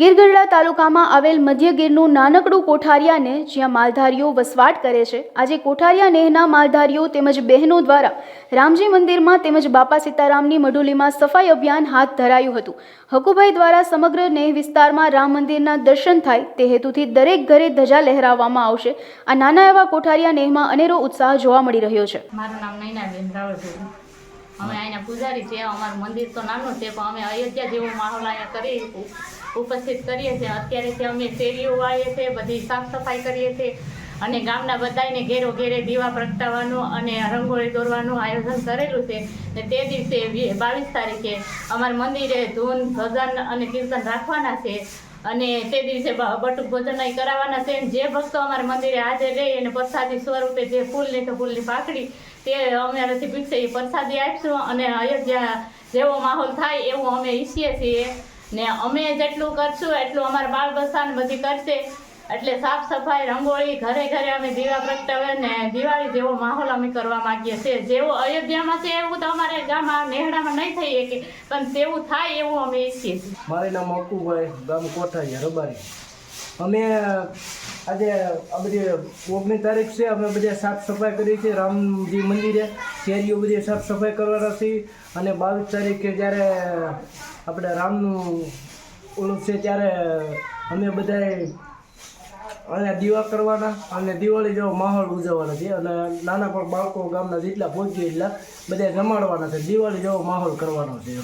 ગીરગઢડા તાલુકામાં આવેલ મધ્ય ગીરનું નાનકડું કોઠારિયાને જ્યાં માલધારીઓ વસવાટ કરે છે. આજે કોઠારિયા નેહના માલધારીઓ તેમજ બહેનો દ્વારા રામજી મંદિરમાં તેમજ બાપા સીતારામની મઢુલીમાં સફાઈ અભિયાન હાથ ધરાયું હતું. હકુભાઈ દ્વારા સમગ્ર નેહ વિસ્તારમાં રામ મંદિરના દર્શન થાય તે હેતુથી દરેક ઘરે ધજા લહેરાવવામાં આવશે. આ નાના એવા કોઠારિયા નેહમાં અનેરો ઉત્સાહ જોવા મળી રહ્યો છે. મારું નામ અમે અહીંયા પૂજારી છીએ અમારું મંદિર તો નાનું છે પણ અમે અયોધ્યા જેવો માહોલ અહીંયા કરી ઉપ- ઉપસ્થિત કરીએ છીએ. અત્યારે અમે શેરીઓ વાળીએ છીએ બધી સાફ સફાઈ કરીએ છીએ. અને ગામના બધાને ઘેરો ઘેરે દીવા પ્રગટાવવાનું અને રંગોળી દોરવાનું આયોજન કરેલું છે. ને તે દિવસે બાવીસ તારીખે અમારા મંદિરે ધૂન ભજન અને કીર્તન રાખવાના છે. અને તે દિવસે બટુક ભોજન કરાવવાના છે. જે ભક્તો અમારા મંદિરે હાજર રહે અને પ્રસાદી સ્વરૂપે જે ફૂલ નહીં તો ફૂલની પાકડી તે અમારાથી પૂછશે એ પ્રસાદી આપશું અને અયોધ્યા જેવો માહોલ થાય એવું અમે ઈચ્છીએ છીએ. ને અમે જેટલું કરશું એટલું અમારા બાળ બસાન બધી કરશે. એટલે સાફ સફાઈ, રંગોળી, ઘરે ઘરે અમે દીવા પ્રગટાવે ને દિવાળી જેવો માહોલ અમે કરવા માંગીએ છીએ. જેવો અયોધ્યામાં છે, એવું તો અમારે ગામમાં, નેહડામાં નહીં થઈ શકે, પણ તેવું થાય એવું અમે ઈચ્છીએ છીએ. મારું નામ અકુભાઈ ગામ કોઠાઈ રબારી. અમે આજે આ બધી ઓગણીસ તારીખ છે, અમે બધા સાફ સફાઈ કરી છે રામજી મંદિરે શેરીઓ બધી સાફ સફાઈ કરવાના છે અને બાવીસ તારીખે જ્યારે આપણે રામનું ઓલું છે, ત્યારે અમે બધાએ અહીંયા દીવા કરવાના અને દિવાળી જેવો માહોલ ઉજવવાનો છે. અને નાના પણ બાળકો ગામના જેટલા પહોંચ્યું એટલા બધા જમાડવાના છે. દિવાળી જેવો માહોલ કરવાનો છે.